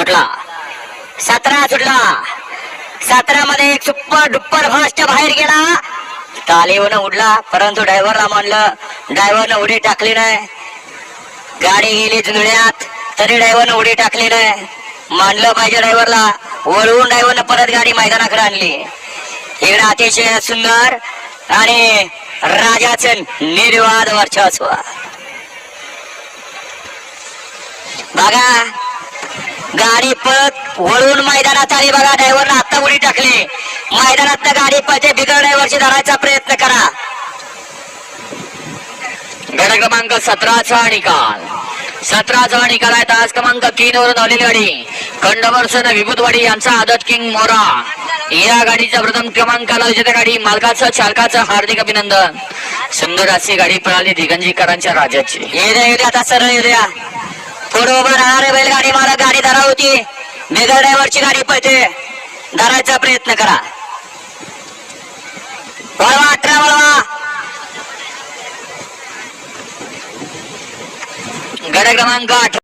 सुटला. सतरा सुटला. सतरा मध्ये एक सुपर डुप्पर फास्ट बाहेर गेला. तालीवन उडला परंतु ड्रायव्हरला म्हणलं ड्रायव्हरनं उडी टाकली नाही. गाडी गेली जुळण्यात तरी ड्रायव्हरनं उडी टाकली नाही. मानलं पाहिजे ड्रायव्हरला वळवून ड्रायव्हरनं परत गाडी मैदानाकडे आणली. इकडे अतिशय सुंदर आणि राजाचं निर्वाद वर्चस्व. बघा गाडी पळत वळून मैदानात आली बघा ड्रायव्हरनं आता उडी टाकली. मैदानात गाडी पळते बिगर ड्रायव्हरची धरायचा प्रयत्न करा. गड क्रमांक सतराचा निकाल. सतराचा निकाल आहे तास क्रमांक तीन वरून आलेली गाडी. खंडवर्सन विभूतवाडी यांचा आदत किंग मोरा. या गाडीचा प्रथम क्रमांकाला विजेत्या गाडी मालकाचं चालकाचं हार्दिक अभिनंदन. सुंदर अशी गाडी पळाली दिगंजीकरांच्या राजाची येऊ द्या आता सरळ येऊ द्या. पुढे उभं राहणारे बैलगाडी मला गाडी धरा होती बिगर ड्रायव्हरची गाडी पळते. धरायचा प्रयत्न करा. वळवा अठरा वळवा. गड क्रमांक आठ